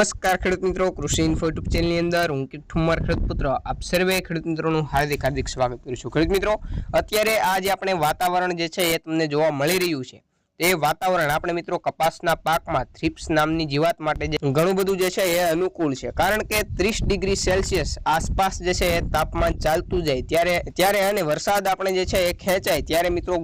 નમસ્કાર ખેડૂત મિત્રો, કૃષિ ઇન્ફો યુટ્યુબ ચેનલની અંદર હું કિટ ઠુમ્મર, ખેડૂત પુત્ર, આપ સર્વે ખેડૂત મિત્રોનું હાર્દિક હાર્દિક સ્વાગત કરું છું. ખેડૂત મિત્રો, અત્યારે આ આપણે વાતાવરણ જે છે એ તમને જોવા મળી રહ્યું છે. તે વાતાવરણ આપણે મિત્રો કપાસના પાકમાં થ્રિપ્સ નામની જીવાત માટે જે ઘણું બધું જે છે એ અનુકૂળ છે. કારણ કે ત્રીસ ડિગ્રી સેલ્સિયસ આસપાસ જે છે એ તાપમાન ચાલતું જાય. ત્યારે ત્યારે અને વરસાદ આપણે જે છે એ ખેંચાય. ત્યારે મિત્રો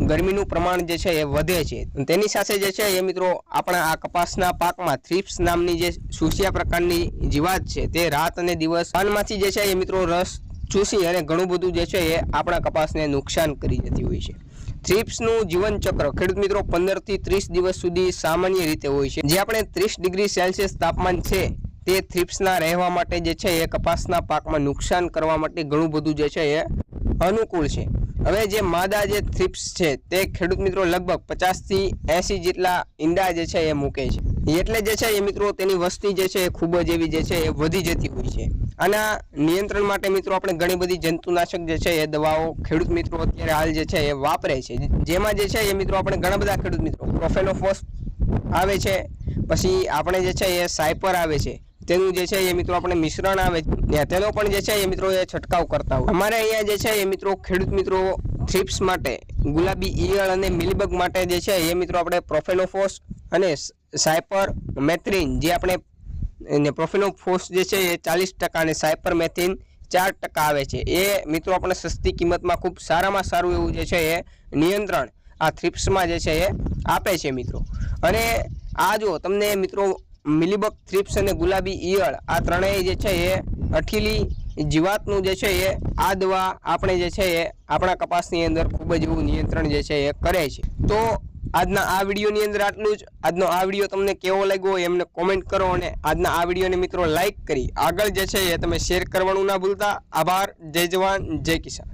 ગરમીનું પ્રમાણ જે છે એ વધે છે. તેની સાથે જે છે એ મિત્રો આપણા આ કપાસના પાકમાં થ્રિપ્સ નામની જે સુસિયા પ્રકારની જીવાત છે તે રાત અને દિવસ પાનમાંથી જે છે એ મિત્રો રસ ચૂસી અને ઘણું બધું જે છે એ આપણા કપાસને નુકસાન કરી જતી હોય છે. થ્રિપ્સનું જીવન ચક્ર ખેડૂત મિત્રો પંદરથી ત્રીસ દિવસ સુધી સામાન્ય રીતે હોય છે. જે આપણે ત્રીસ ડિગ્રી સેલ્સિયસ તાપમાન છે તે થ્રિપ્સના રહેવા માટે જે છે એ કપાસના પાકમાં નુકસાન કરવા માટે ઘણું બધું જે છે એ અનુકૂળ છે. હવે જે માદા જે થ્રિપ્સ છે, તે ખેડૂત મિત્રો લગભગ પચાસથી એંસી જેટલા ઈંડા જે છે એ મૂકે છે. એટલે જે છે એ મિત્રો તેની વસ્તી જે છે એ ખૂબ જ એવી જે છે એ વધી જતી હોય છે. આના નિયંત્રણ માટે મિત્રો આપણે ઘણી બધી જંતુનાશક જે છે એ દવાઓ ખેડૂત મિત્રો અત્યારે હાલ જે છે એ વાપરે છે. જેમાં જે છે એ મિત્રો આપણે ઘણા બધા ખેડૂત મિત્રો પ્રોફેલોફોસ આવે છે, પછી આપણે જે છે એ સાયપર આવે છે. તેનું જે છે એ મિત્રો આપણે મિશ્રણ આવે તેનો પણ જે છે એ મિત્રો એ છંટકાવ કરતા હોય. અમારે અહીંયા જે છે એ મિત્રો ખેડૂત મિત્રો થ્રિપ્સ માટે, ગુલાબી ઈયળ અને મિલીબગ માટે જે છે એ મિત્રો આપણે પ્રોફેનોફોસ અને સાયપર મેથ્રીન જે આપણે એને પ્રોફેનોફોસ જે છે એ ચાલીસ ટકા અને સાયપર મેથિન ચાર ટકા આવે છે. એ મિત્રો આપણે સસ્તી કિંમતમાં ખૂબ સારામાં સારું એવું જે છે એ નિયંત્રણ આ થ્રિપ્સમાં જે છે એ આપે છે મિત્રો. અને આ જો તમને મિત્રો મિલીબગ થ્રિપ્સ અને ગુલાબી ઈયળ, આ ત્રણેય જે છે એ અઠીલી જીવાતનું જે છે એ આ દવા આપણે જે છે એ આપણા કપાસની અંદર ખૂબ જ એવું નિયંત્રણ જે છે એ કરે છે. તો આજના આ વિડીયોની અંદર આટલું જ. આજનો આ વીડિયો તમને કેવો લાગ્યો હોય એમને કોમેન્ટ કરો અને આજના આ વિડીયોને મિત્રો લાઇક કરી. આગળ જે છે એ તમે શેર કરવાનું ના ભૂલતા. આભાર. જય જવાન. જય કિસાન.